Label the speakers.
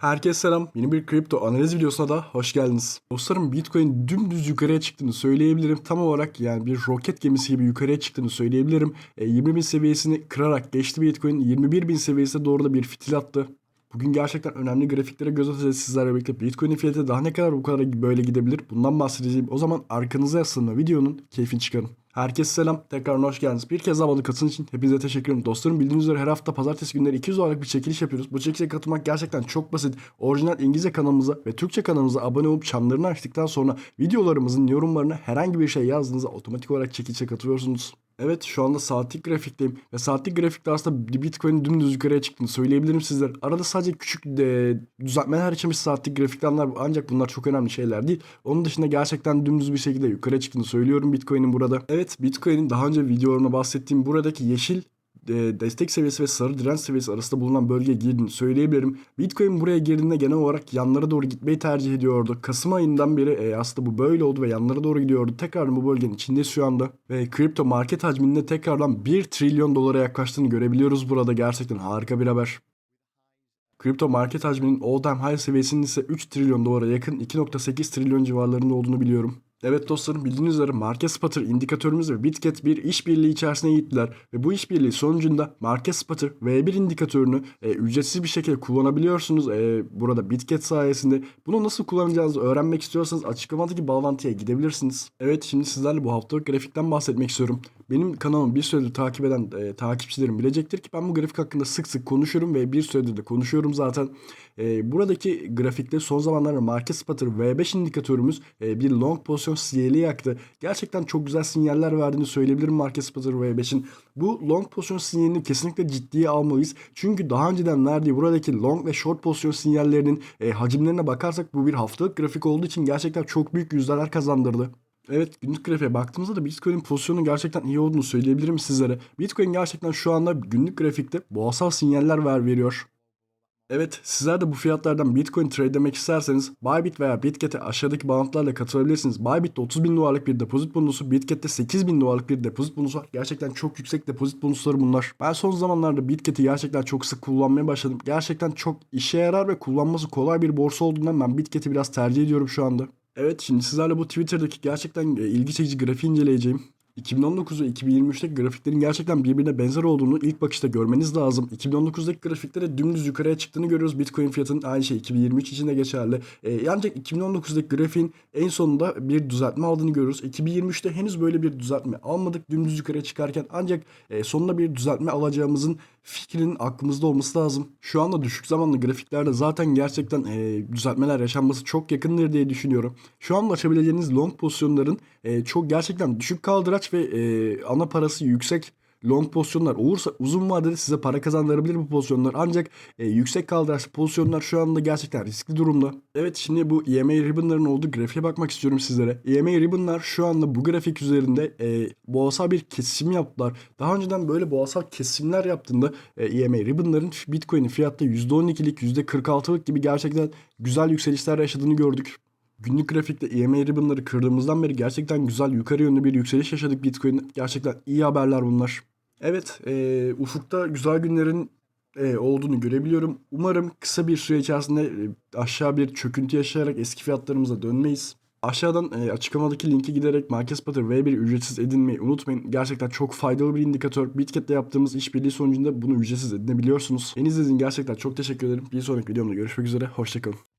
Speaker 1: Herkese selam. Yeni bir kripto analiz videosuna da hoş geldiniz. Dostlarım Bitcoin dümdüz yukarıya çıktığını söyleyebilirim. Tam olarak yani bir roket gemisi gibi yukarıya çıktığını söyleyebilirim. E, 20 bin seviyesini kırarak geçti Bitcoin. 21 bin seviyesine doğru da bir fitil attı. Bugün gerçekten önemli grafiklere göz atacağız sizlerle birlikte. Bitcoin'in fiyatı daha ne kadar bu kadar böyle gidebilir? Bundan bahsedeceğim. O zaman arkanıza yaslanma videonun keyfini çıkarın. Herkese selam. Tekrar hoş geldiniz. Bir kez daha bana katılın için hepinize teşekkür ederim. Dostlarım bildiğiniz üzere her hafta pazartesi günleri 200 dolarlık bir çekiliş yapıyoruz. Bu çekilişe katılmak gerçekten çok basit. Orijinal İngilizce kanalımıza ve Türkçe kanalımıza abone olup çanlarını açtıktan sonra videolarımızın yorumlarına herhangi bir şey yazdığınızda otomatik olarak çekilişe katılıyorsunuz. Evet şu anda saatlik grafikteyim ve saatlik grafikte aslında Bitcoin'in dümdüz yukarıya çıktığını söyleyebilirim sizler. Arada sadece küçük de, düzeltmeler bir saatlik grafikler ancak bunlar çok önemli şeyler değil. Onun dışında gerçekten dümdüz bir şekilde yukarıya çıktığını söylüyorum Bitcoin'in burada. Evet Bitcoin'in daha önce videolarına bahsettiğim buradaki yeşil destek seviyesi ve sarı direnç seviyesi arasında bulunan bölgeye girdiğini söyleyebilirim. Bitcoin buraya girdiğinde genel olarak yanlara doğru gitmeyi tercih ediyordu. Kasım ayından beri e, aslında bu böyle oldu ve yanlara doğru gidiyordu. Tekrar bu bölgenin içinde şu anda. Ve kripto market hacminde tekrardan 1 trilyon dolara yaklaştığını görebiliyoruz burada. Gerçekten harika bir haber. Kripto market hacminin all time high seviyesinin ise 3 trilyon dolara yakın 2.8 trilyon civarlarında olduğunu biliyorum. Evet dostlarım bildiğiniz üzere Market Spotter indikatörümüz ve Bitget bir işbirliği içerisine gittiler ve bu işbirliği sonucunda Market Spotter V1 indikatörünü e, ücretsiz bir şekilde kullanabiliyorsunuz. E, burada Bitget sayesinde bunu nasıl kullanacağınızı öğrenmek istiyorsanız açıklamadaki bağlantıya gidebilirsiniz. Evet şimdi sizlerle bu haftalık grafikten bahsetmek istiyorum. Benim kanalımı bir süredir takip eden e, takipçilerim bilecektir ki ben bu grafik hakkında sık sık konuşuyorum ve bir süredir de konuşuyorum zaten. E, buradaki grafikte son zamanlarda Market Spotter V5 indikatörümüz e, bir long pozisyon sinyali yaktı. Gerçekten çok güzel sinyaller verdiğini söyleyebilirim Market Spotter V5'in. Bu long pozisyon sinyalini kesinlikle ciddiye almalıyız. Çünkü daha önceden verdiği buradaki long ve short pozisyon sinyallerinin e, hacimlerine bakarsak bu bir haftalık grafik olduğu için gerçekten çok büyük yüzdeler kazandırdı. Evet günlük grafiğe baktığımızda da Bitcoin'in pozisyonu gerçekten iyi olduğunu söyleyebilirim sizlere. Bitcoin gerçekten şu anda günlük grafikte boğasal sinyaller ver veriyor. Evet sizler de bu fiyatlardan Bitcoin trade demek isterseniz Bybit veya Bitget'e aşağıdaki bağlantılarla katılabilirsiniz. Bybit'te 30 bin dolarlık bir depozit bonusu, Bitget'te 8 bin dolarlık bir depozit bonusu var. Gerçekten çok yüksek depozit bonusları bunlar. Ben son zamanlarda Bitget'i gerçekten çok sık kullanmaya başladım. Gerçekten çok işe yarar ve kullanması kolay bir borsa olduğundan ben Bitget'i biraz tercih ediyorum şu anda. Evet şimdi sizlerle bu Twitter'daki gerçekten e, ilgi çekici grafiği inceleyeceğim. 2019 ve 2023'teki grafiklerin gerçekten birbirine benzer olduğunu ilk bakışta görmeniz lazım. 2019'daki grafikte de dümdüz yukarıya çıktığını görüyoruz. Bitcoin fiyatının aynı şey 2023 için de geçerli. E, ancak 2019'daki grafiğin en sonunda bir düzeltme aldığını görüyoruz. 2023'te henüz böyle bir düzeltme almadık dümdüz yukarıya çıkarken ancak e, sonunda bir düzeltme alacağımızın fikrinin aklımızda olması lazım. Şu anda düşük zamanlı grafiklerde zaten gerçekten e, düzeltmeler yaşanması çok yakındır diye düşünüyorum. Şu anda açabileceğiniz long pozisyonların e, çok gerçekten düşük kaldıraç ve e, ana parası yüksek long pozisyonlar olursa uzun vadede size para kazandırabilir bu pozisyonlar. Ancak e, yüksek kaldıraçlı pozisyonlar şu anda gerçekten riskli durumda. Evet şimdi bu EMA ribbonların olduğu grafiğe bakmak istiyorum sizlere. EMA ribbonlar şu anda bu grafik üzerinde e, boğasal bir kesim yaptılar. Daha önceden böyle boğasal kesimler yaptığında e, EMA ribbonların Bitcoin'in fiyatta %12'lik %46'lık gibi gerçekten güzel yükselişler yaşadığını gördük. Günlük grafikte EMA ribbonları kırdığımızdan beri gerçekten güzel yukarı yönlü bir yükseliş yaşadık Bitcoin. Gerçekten iyi haberler bunlar. Evet, e, ufukta güzel günlerin e, olduğunu görebiliyorum. Umarım kısa bir süre içerisinde e, aşağı bir çöküntü yaşayarak eski fiyatlarımıza dönmeyiz. Aşağıdan e, açıklamadaki linke giderek Market Spotter V1 ücretsiz edinmeyi unutmayın. Gerçekten çok faydalı bir indikatör. Bitket'le yaptığımız işbirliği sonucunda bunu ücretsiz edinebiliyorsunuz. Beni izlediğiniz gerçekten çok teşekkür ederim. Bir sonraki videomda görüşmek üzere. Hoşçakalın.